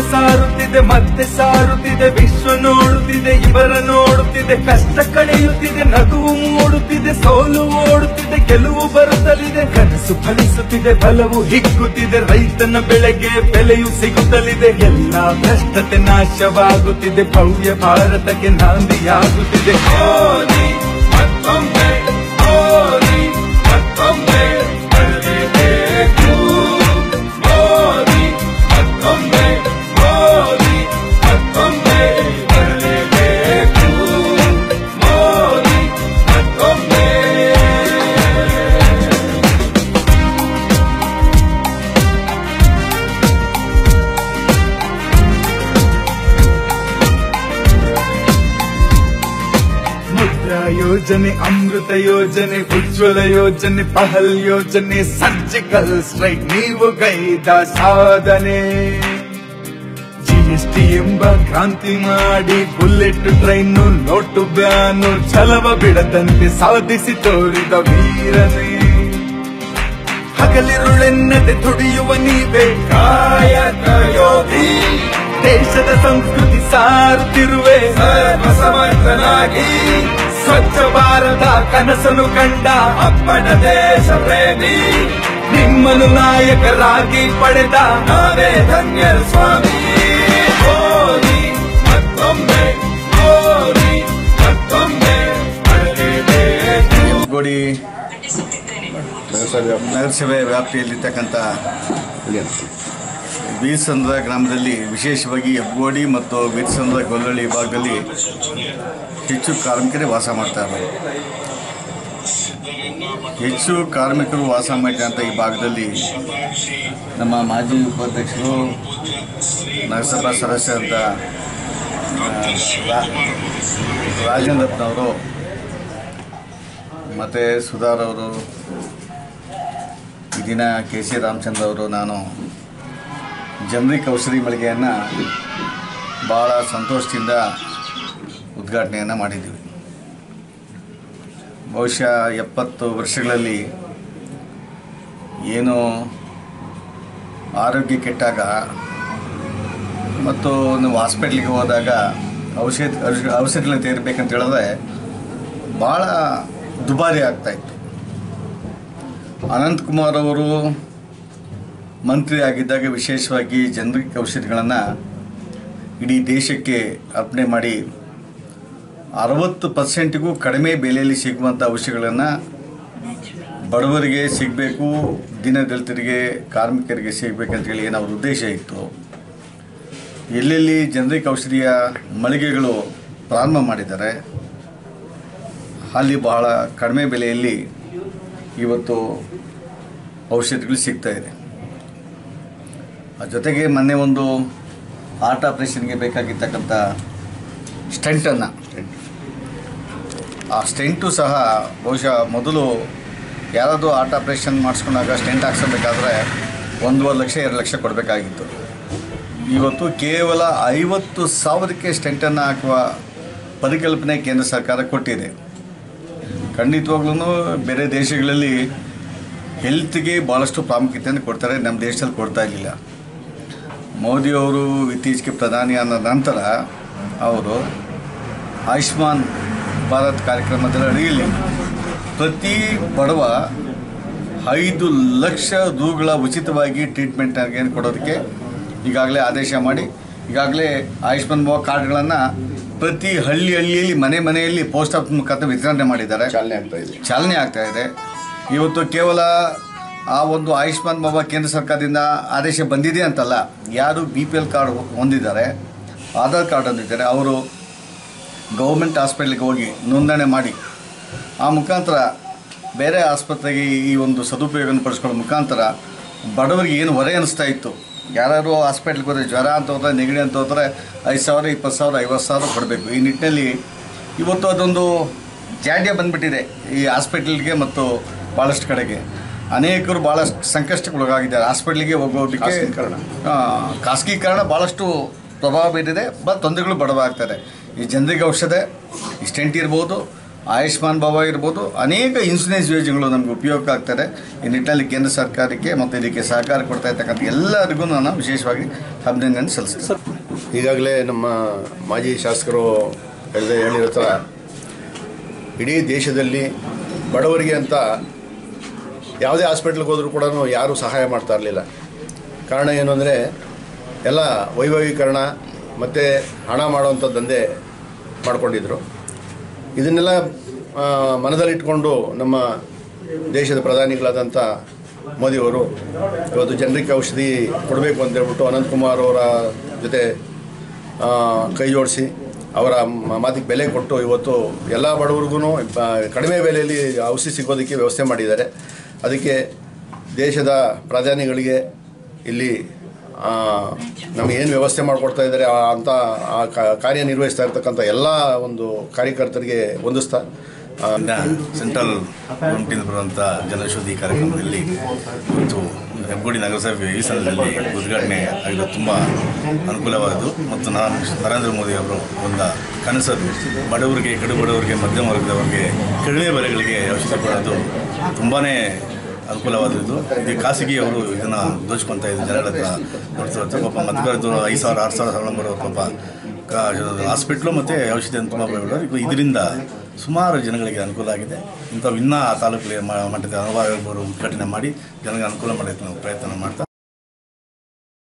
ಸಾರುತ್ತಿದೆ, ಮತ್ತೆ ಸಾರುತ್ತಿದೆ, ವಿಶ್ವ ನೋಡುತ್ತಿದೆ, ಇವರ ನೋಡುತ್ತಿದೆ, ಕಷ್ಟ ಕಳೆಯುತ್ತಿದೆ, ನಗುವು ಮೂಡುತ್ತಿದೆ, ಸೋಲು ಓಡುತ್ತಿದೆ, ಗೆಲುವು ಬರುತ್ತಲಿದೆ, ಕನಸು ಫಲಿಸುತ್ತಿದೆ, ಬಲವು ಹಿಗ್ಗುತ್ತಿದೆ, ರೈತನ ಬೆಳೆಗೆ ಬೆಲೆಯು ಸಿಗುತ್ತಲಿದೆ, ಎಲ್ಲ ಭ್ರಷ್ಟತೆ ನಾಶವಾಗುತ್ತಿದೆ, ಭವ್ಯ ಭಾರತಕ್ಕೆ ನಾಂದಿಯಾಗುತ್ತಿದೆ. ಮತ್ತೊಂದು ಯೋಜನೆ, ಅಮೃತ ಯೋಜನೆ, ಉಜ್ವಲ ಯೋಜನೆ, ಪಹಲ್ ಯೋಜನೆ, ಸರ್ಜಿಕಲ್ ಸ್ಟ್ರೈಕ್, ನೀವು ಕೈದ ಸಾಧನೆ. ಜಿಎಸ್ಟಿ ಎಂಬ ಕ್ರಾಂತಿ ಮಾಡಿ, ಬುಲೆಟ್ ಟ್ರೈನ್, ನೋಟು ಬ್ಯಾನು, ಛಲವ ಬಿಡದಂತೆ ಸಾಧಿಸಿ ತೋರಿದ ವೀರನೆ. ಹಗಲಿರುಳೆನ್ನದೆ ತುಡಿಯುವ ನೀವೇ ಕಾಯಕ ದೇಶದ ಸಂಸ್ಕೃತಿ ಸಾರುತ್ತಿರುವೆ. ಸರ್ವಸಮರ್ಥನಾಗಿ ಸ್ವಚ್ಛ ಭಾರತ ಕನಸನ್ನು ಕಂಡ ಅಪ್ಪನ ದೇಶ ಪ್ರೇಮಿ. ನಿಮ್ಮನ್ನು ನಾಯಕರಾಗಿ ಪಡೆದ ನಾವೇ ಧನ್ಯ ಸ್ವಾಮಿ. ಹೋರಿ, ಮತ್ತೊಮ್ಮೆ ಹೋರಿ, ಮತ್ತೊಮ್ಮೆ ಗೋಡಿ ನಗರಸಭೆ ವ್ಯಾಪ್ತಿಯಲ್ಲಿರ್ತಕ್ಕಂಥ ಬೀರ್ಸಂದ್ರ ಗ್ರಾಮದಲ್ಲಿ ವಿಶೇಷವಾಗಿ ಹೆಬ್ಗೋಡಿ ಮತ್ತು ಬೀರ್ಸಂದ್ರ ಗೊಲ್ಲಳ್ಳಿ ಭಾಗದಲ್ಲಿ ಹೆಚ್ಚು ಕಾರ್ಮಿಕರೇ ವಾಸ ಮಾಡ್ತಾ ಇದ್ದಾರೆ ಹೆಚ್ಚು ಕಾರ್ಮಿಕರು ವಾಸ ಮಾಡಿದಂಥ ಈ ಭಾಗದಲ್ಲಿ ನಮ್ಮ ಮಾಜಿ ಉಪಾಧ್ಯಕ್ಷರು ನಗರಸಭಾ ಸದಸ್ಯರಾದ ರಾಜೇಂದ್ರಪ್ಪನವರು, ಮತ್ತು ಸುಧಾರ್ ಅವರು, ಈ ದಿನ ಕೆ ಸಿ ರಾಮಚಂದ್ರ ಅವರು, ನಾನು ಜನರಿಕ್ ಔಷಧಿ ಮಳಿಗೆಯನ್ನು ಭಾಳ ಸಂತೋಷದಿಂದ ಉದ್ಘಾಟನೆಯನ್ನು ಮಾಡಿದ್ದೀವಿ. ಬಹುಶಃ ಎಪ್ಪತ್ತು ವರ್ಷಗಳಲ್ಲಿ ಏನು ಆರೋಗ್ಯ ಕೆಟ್ಟಾಗ ಮತ್ತು ಒಂದು ಹಾಸ್ಪಿಟ್ಲಿಗೆ ಹೋದಾಗ ಔಷಧ ಔಷಧಿಗಳನ್ನ ತೆಗಿಬೇಕಂತ ಹೇಳಿದ್ರೆ ಭಾಳ ದುಬಾರಿ ಆಗ್ತಾಯಿತ್ತು ಅನಂತಕುಮಾರ್ ಅವರು ಮಂತ್ರಿ ಆಗಿದ್ದಾಗ ವಿಶೇಷವಾಗಿ ಜನರಿಕ್ ಔಷಧಿಗಳನ್ನು ಇಡೀ ದೇಶಕ್ಕೆ ಅರ್ಪಣೆ ಮಾಡಿ ಅರವತ್ತು ಪರ್ಸೆಂಟಿಗೂ ಕಡಿಮೆ ಬೆಲೆಯಲ್ಲಿ ಸಿಗುವಂಥ ಔಷಧಿಗಳನ್ನು ಬಡವರಿಗೆ ಸಿಗಬೇಕು ದಿನದಲಿತರಿಗೆ ಕಾರ್ಮಿಕರಿಗೆ ಸಿಗಬೇಕಂತೇಳಿ ಏನು ಅವ್ರ ಉದ್ದೇಶ ಇತ್ತು. ಎಲ್ಲೆಲ್ಲಿ ಜನರಿಕ್ ಔಷಧಿಯ ಮಳಿಗೆಗಳು ಪ್ರಾರಂಭ ಮಾಡಿದ್ದಾರೆ, ಅಲ್ಲಿ ಬಹಳ ಕಡಿಮೆ ಬೆಲೆಯಲ್ಲಿ ಇವತ್ತು ಔಷಧಿಗಳು ಸಿಗ್ತಾಯಿದೆ ಜೊತೆಗೆ ಮೊನ್ನೆ ಒಂದು ಆರ್ಟ್ ಆಪ್ರೇಷನ್ಗೆ ಬೇಕಾಗಿರ್ತಕ್ಕಂಥ ಸ್ಟೆಂಟನ್ನು ಆ ಸ್ಟೆಂಟು ಸಹ ಬಹುಶಃ ಮೊದಲು ಯಾರಾದರೂ ಆರ್ಟ್ ಆಪ್ರೇಷನ್ ಮಾಡಿಸ್ಕೊಂಡಾಗ ಸ್ಟೆಂಟ್ ಹಾಕ್ಸಬೇಕಾದ್ರೆ ಒಂದೂವರೆ ಲಕ್ಷ, ಎರಡು ಲಕ್ಷ ಕೊಡಬೇಕಾಗಿತ್ತು. ಇವತ್ತು ಕೇವಲ ಐವತ್ತು ಸಾವಿರಕ್ಕೆ ಸ್ಟೆಂಟನ್ನು ಹಾಕುವ ಪರಿಕಲ್ಪನೆ ಕೇಂದ್ರ ಸರ್ಕಾರ ಕೊಟ್ಟಿದೆ. ಖಂಡಿತವಾಗ್ಲೂ ಬೇರೆ ದೇಶಗಳಲ್ಲಿ ಹೆಲ್ತ್ಗೆ ಭಾಳಷ್ಟು ಪ್ರಾಮುಖ್ಯತೆಯನ್ನು ಕೊಡ್ತಾರೆ, ನಮ್ಮ ದೇಶದಲ್ಲಿ ಕೊಡ್ತಾ ಇರಲಿಲ್ಲ. ಮೋದಿಯವರು ಇತ್ತೀಚೆಗೆ ಪ್ರಧಾನಿ ಆದ ನಂತರ ಅವರು ಆಯುಷ್ಮಾನ್ ಭಾರತ್ ಕಾರ್ಯಕ್ರಮದಲ್ಲಿ ಅಡಿಯಲ್ಲಿ ಪ್ರತಿ ಬಡವ ಐದು ಲಕ್ಷ ರೂಗಳ ಉಚಿತವಾಗಿ ಟ್ರೀಟ್ಮೆಂಟ್ ಏನು ಕೊಡೋದಕ್ಕೆ ಈಗಾಗಲೇ ಆದೇಶ ಮಾಡಿ ಈಗಾಗಲೇ ಆಯುಷ್ಮಾನ್ ಭವ ಕಾರ್ಡ್ಗಳನ್ನು ಪ್ರತಿ ಹಳ್ಳಿ ಹಳ್ಳಿಯಲ್ಲಿ ಮನೆ ಮನೆಯಲ್ಲಿ ಪೋಸ್ಟ್ ಆಫೀಸ್ ಮುಖಾಂತರ ವಿತರಣೆ ಮಾಡಿದ್ದಾರೆ. ಚಾಲನೆ ಆಗ್ತಾ ಇದೆ. ಚಾಲನೆ ಆಗ್ತಾ ಇದೆ. ಇವತ್ತು ಕೇವಲ ಆ ಒಂದು ಆಯುಷ್ಮಾನ್ ಬಾಬಾ ಕೇಂದ್ರ ಸರ್ಕಾರದಿಂದ ಆದೇಶ ಬಂದಿದೆ ಅಂತಲ್ಲ, ಯಾರು ಬಿ ಪಿ ಎಲ್ ಕಾರ್ಡ್ ಹೊಂದಿದ್ದಾರೆ, ಆಧಾರ್ ಕಾರ್ಡ್ ಹೊಂದಿದ್ದಾರೆ ಅವರು ಗೌರ್ಮೆಂಟ್ ಹಾಸ್ಪಿಟ್ಲಿಗೆ ಹೋಗಿ ನೋಂದಣಿ ಮಾಡಿ, ಆ ಮುಖಾಂತರ ಬೇರೆ ಆಸ್ಪತ್ರೆಗೆ ಈ ಒಂದು ಸದುಪಯೋಗವನ್ನು ಪಡಿಸ್ಕೊಳ್ಳೋ ಮುಖಾಂತರ ಬಡವರಿಗೆ ಏನು ಹೊರೆ ಅನಿಸ್ತಾ ಇತ್ತು? ಯಾರು ಹಾಸ್ಪಿಟ್ಲಿಗೆ ಹೋದರೆ ಜ್ವರ ಅಂತ ಹೋದರೆ, ನೆಗಡಿ ಅಂತ ಹೋದರೆ ಐದು ಸಾವಿರ, ಇಪ್ಪತ್ತು ಸಾವಿರ, ಐವತ್ತು ಸಾವಿರ ಕೊಡಬೇಕು. ಈ ನಿಟ್ಟಿನಲ್ಲಿ ಇವತ್ತು ಅದೊಂದು ಜಾಡ್ಯ ಬಂದ್ಬಿಟ್ಟಿದೆ ಈ ಹಾಸ್ಪಿಟ್ಲಿಗೆ ಮತ್ತು ಭಾಳಷ್ಟು ಕಡೆಗೆ. ಅನೇಕರು ಭಾಳಷ್ಟು ಸಂಕಷ್ಟಕ್ಕೆ ಒಳಗಾಗಿದ್ದಾರೆ ಹಾಸ್ಪಿಟ್ಲಿಗೆ ಹೋಗೋದಕ್ಕೆ ಖಾಸಗೀಕರಣ. ಭಾಳಷ್ಟು ಪ್ರಭಾವ ಬೀರಿದೆ. ಬಟ್ ತೊಂದರೆಗಳು ಬಡವಾಗ್ತಾರೆ ಈ ಜನರಿಗೆ ಔಷಧ ಇಸ್ಟೆಂಟ್ ಸ್ಟೆಂಟ್ ಇರ್ಬೋದು ಆಯುಷ್ಮಾನ್ ಭವ ಇರ್ಬೋದು ಅನೇಕ ಇನ್ಸೂರೆನ್ಸ್ ಯೋಜನೆಗಳು ನಮಗೆ ಉಪಯೋಗ ಆಗ್ತಾರೆ ಈ ನಿಟ್ಟಿನಲ್ಲಿ ಕೇಂದ್ರ ಸರ್ಕಾರಕ್ಕೆ ಮತ್ತು ಇದಕ್ಕೆ ಸಹಕಾರ ಕೊಡ್ತಾ ಇರ್ತಕ್ಕಂಥ ಎಲ್ಲರಿಗೂ ನಾನು ವಿಶೇಷವಾಗಿ ಅಭಿನಂದನೆ ಸಲ್ಲಿಸ್ತೀನಿ. ಈಗಾಗಲೇ ನಮ್ಮ ಮಾಜಿ ಶಾಸಕರು ಹೇಳಿದ ಹೇಳಿರೋ ಥರ ಇಡೀ ದೇಶದಲ್ಲಿ ಬಡವರಿಗೆ ಅಂತ ಯಾವುದೇ ಹಾಸ್ಪಿಟ್ಲಿಗೆ ಹೋದರೂ ಕೂಡ ಯಾರೂ ಸಹಾಯ ಮಾಡ್ತಾ ಇರಲಿಲ್ಲ. ಕಾರಣ ಏನು ಅಂದರೆ, ಎಲ್ಲ ವೈಭವೀಕರಣ ಮತ್ತು ಹಣ ಮಾಡುವಂಥ ದಂಧೆ ಮಾಡ್ಕೊಂಡಿದ್ರು. ಇದನ್ನೆಲ್ಲ ಮನದಲ್ಲಿಟ್ಕೊಂಡು ನಮ್ಮ ದೇಶದ ಪ್ರಧಾನಿಗಳಾದಂಥ ಮೋದಿಯವರು ಇವತ್ತು ಜನರಿಗೆ ಔಷಧಿ ಕೊಡಬೇಕು ಅಂತ ಹೇಳ್ಬಿಟ್ಟು ಅನಂತಕುಮಾರ್ ಅವರ ಜೊತೆ ಕೈ ಜೋಡಿಸಿ ಅವರ ಮಾತಿಗೆ ಬೆಲೆ ಕೊಟ್ಟು ಇವತ್ತು ಎಲ್ಲ ಬಡವರಿಗೂ ಕಡಿಮೆ ಬೆಲೆಯಲ್ಲಿ ಔಷಧಿ ಸಿಗೋದಕ್ಕೆ ವ್ಯವಸ್ಥೆ ಮಾಡಿದ್ದಾರೆ. ಅದಕ್ಕೆ ದೇಶದ ಪ್ರಧಾನಿಗಳಿಗೆ ಇಲ್ಲಿ ನಮಗೇನು ವ್ಯವಸ್ಥೆ ಮಾಡಿಕೊಡ್ತಾ ಇದ್ದಾರೆ ಅಂತ, ಆ, ಕ- ಕಾರ್ಯನಿರ್ವಹಿಸ್ತಾ ಇರ್ತಕ್ಕಂಥ ಎಲ್ಲ ಒಂದು ಕಾರ್ಯಕರ್ತರಿಗೆ ಇಂದ ಸೆಂಟ್ರಲ್ ಗೌರ್ಮೆಂಟಿಂದ ಬರುವಂಥ ಜನೌಷಧಿ ಕಾರ್ಯಕ್ರಮದಲ್ಲಿ ಮತ್ತು ಹೆಬ್ಬಗೋಡಿ ನಗರಸಭೆ ಈ ಸಲದಲ್ಲಿ ಉದ್ಘಾಟನೆ ಆಗಿರೋದು ತುಂಬ ಅನುಕೂಲವಾದದ್ದು. ಮತ್ತು ನಾನು ನರೇಂದ್ರ ಮೋದಿ ಅವರು ಒಂದ ಕನಸದು ಬಡವರಿಗೆ, ಕಡು ಬಡವರಿಗೆ, ಮಧ್ಯಮ ವರ್ಗದವರಿಗೆ, ಕಡಿಮೆ ಬೆಲೆಗಳಿಗೆ ಔಷಧಿ ಕೊಡೋದು ತುಂಬಾ ಅನುಕೂಲವಾದದ್ದು. ಇದು ಖಾಸಗಿಯವರು ಇದನ್ನು ದೋಚ್ಕೊತ ಇದ್ದು ಜನಗಳ ಹತ್ರ ನೋಡ್ತಿರ್ತಾರೆ ಪಾಪ ಮತ್ತೆ ಐದು ಸಾವಿರ, ಆರು ಸಾವಿರ ಸಾವಿರ ಬರೋ ಪಾಪ ಹಾಸ್ಪಿಟ್ಲು ಮತ್ತು ಔಷಧಿ ಅಂತ ತುಂಬ ಇದರಿಂದ ಸುಮಾರು ಜನಗಳಿಗೆ ಅನುಕೂಲ ಆಗಿದೆ. ಇಂಥವು ಇನ್ನೂ ಆ ತಾಲೂಕಲ್ಲಿ ಮ- ಮಟ್ಟದ ಅನುಭವ ಉದ್ಘಾಟನೆ ಮಾಡಿ ಜನರಿಗೆ ಅನುಕೂಲ ಮಾಡೋಕ್ಕೆ ನಾವು ಪ್ರಯತ್ನ ಮಾಡ್ತಾ